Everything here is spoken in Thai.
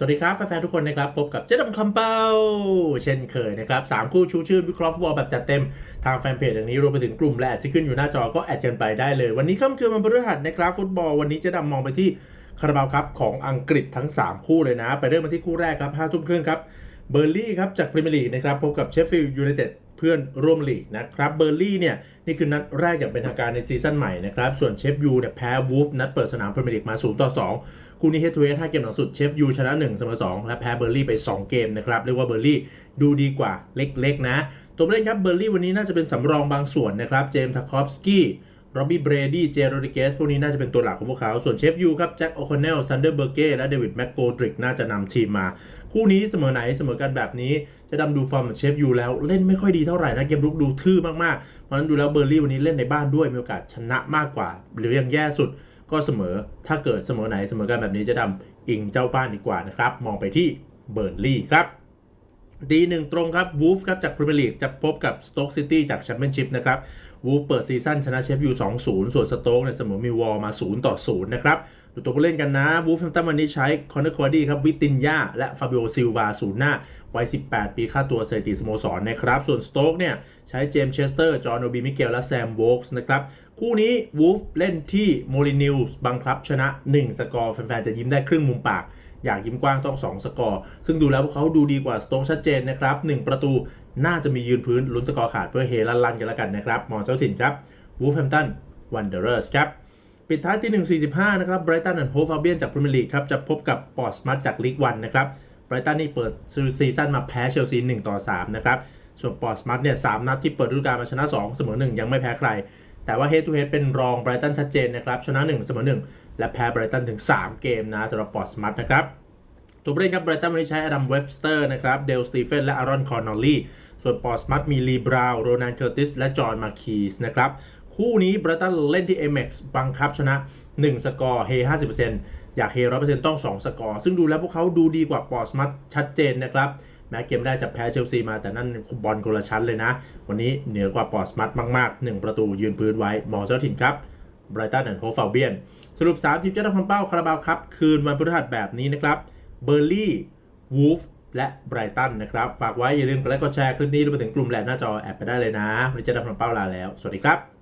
สวัสดีครับ แฟนๆทุกคนนะครับ พบกับเจ๊ดำคำเป้า เช่นเคยนะครับสามคู่ชูชื่นวิเคราะห์ฟุตบอลแบบจัดเต็มทางแฟนเพจอย่างนี้รวมไปถึงกลุ่มและแอดที่ขึ้นอยู่หน้าจอก็แอดกันไปได้เลย วันนี้ค่ำคืนวันพฤหัสนะครับฟุตบอลวันนี้เจ๊ดำมองไปที่คาราบาวครับของอังกฤษทั้ง 3 คู่เลยนะ ไปเริ่มมาที่คู่แรกครับห้าทุ่มครึ่งครับเบอร์ลี่ครับจากพรีเมียร์ลีกนะครับพบกับเชฟฟิลด์ยูไนเต็ดเพื่อนร่วมลีกนะครับเบอร์ลี่เนี่ยนี่คือนัดแรกอย่างเป็นทางการในซีซั่นใหม่นะครับส่วนเชฟยูเนี่ยแพ้วูฟนัดเปิดสนามพรีเมียร์ลีกมา0ต่อ2 คู่นี้เฮดทูเฮด5เกมหลังสุดเชฟยูชนะ1เสมอ2และแพ้เบอร์ลี่ไป 2 เกมนะครับเรียกว่าเบอร์ลี่ดูดีกว่าเล็กๆนะ ตัวเล่นครับเบอร์ลี่วันนี้น่าจะเป็นสำรองบางส่วนนะครับเจมส์ทาคอฟสกี้โรบบี้เบรดี้เจโรดิเกสพวกนี้น่าจะเป็นตัวหลักของพวกเขา ส่วนเชฟยูครับแจ็คโอคอนเนลซันเดอร์เบอร์เก้และเดวิดแม็กโกดริกน่าจะนำทีมมา คู่นี้เสมอไหนเสมอกันแบบนี้ จะดำดูฟอร์มเชฟยูแล้วเล่นไม่ค่อยดีเท่าไหร่นะเกมรุกดูทื่อมากๆเพราะฉะนั้นดูแล้วเบอร์ลี่วันนี้เล่นในบ้านด้วยมีโอกาสชนะมากกว่า หรือยังแย่สุด ก็เสมอถ้าเกิดเสมอไหนเสมอกันแบบนี้จะดำอิงเจ้าบ้านดีกว่านะครับ มองไปที่เบอร์ลี่ครับดีหนึ่งตรงครับวูฟครับจากพรีเมียร์ลีกจะพบกับสโต๊กซิตี้จากแชมเปี้ยนชิพนะครับวูฟเปิดซีซั่นชนะเชฟยู2-0 ส่วนสโต๊กเนี่ยเสมอมิวอลมา 0-0 นะครับ ดูตัวผู้เล่นกันนะวูฟแฮมป์ตันวันนี้ใช้คอนเนอร์คอร์ดี้ครับวิตินยาและฟาบิโอซิลวาศูนย์หน้าวัย 18 ปีค่าตัวสถิติสโมสรนะครับ ส่วนสโต๊กเนี่ย ใช้เจมส์เชสเตอร์ จอห์นโอบีมิเกล และแซมโวกส์นะครับ คู่นี้วูฟเล่นที่โมลินิวส์บังคับชนะ 1 สกอร์ แฟนๆ จะยิ้มได้ครึ่งมุมปาก อยากยิ้มกว้างต้อง 2 สกอร์ ซึ่งดูแล้วพวกเขาดูดีกว่าสโต๊กชัดเจนนะครับ 1 ประตูน่าจะมียืนพื้นลุ้นสกอร์ขาดเพื่อเฮลันๆกันแล้วกันนะครับมองเจ้าถิ่นครับวูฟแฮมตันวันเดอร์สครับ ปิดท้ายที่1.45นะครับไบรตันแอนด์โฮฟาเบียนจากพรีเมียร์ลีกครับจะพบกับปอร์สมัตจากลีกวันนะครับไบรตันนี่เปิดซีซั่นมาแพ้เชลซี1ต่อ3นะครับส่วนปอร์สมัตเนี่ย3นัดที่เปิดฤดูกาลมาชนะ2เสมอ1ยังไม่แพ้ใคร แต่ว่าเฮดทูเฮดเป็นรองไบรตันชัดเจนนะครับชนะ1เสมอ1และแพ้ไบรตันถึง 3 เกมนะสำหรับปอร์สมัตนะครับตัวผู้เล่นครับไบรตันวันนี้ใช้อดัมเว็บสเตอร์นะครับเดลสตีเฟนและอารอนคอร์นอลลี่ส่วนปอร์สมัตมีลีบราวน์โรนันเคอร์ติสและจอห์นมาคีสนะครับ คู่นี้ไบรตันเล่นที่ Amex บังคับชนะ 1 สกอร์เฮ50%อยากเฮ100%ต้อง 2 สกอร์ ซึ่งดูแล้วพวกเขาดูดีกว่าปอสมัตชัดเจนนะครับแม้เกมแรกจะแพ้เชลซีมาแต่นั่นบอลคนละชั้นเลยนะ วันนี้เหนือกว่าปอสมัตมากๆ 1 ประตูยืนพื้นไว้มองเจ้าถิ่นครับไบรตันแอนด์โฮฟาเบียนสรุป 3 ทีมเจ้าทำเป้าคาราบาวครับ คืนวันพฤหัสแบบนี้นะครับเบอร์ลี่วูฟและไบรตันนะครับ ฝากไว้อย่าลืมกดไลค์กดแชร์คลิปนี้รวมไปถึงกลุ่มแหลนหน้าจอแอดไปได้เลยนะวันนี้เจะทำเป้าลาแล้ว สวัสดีครับ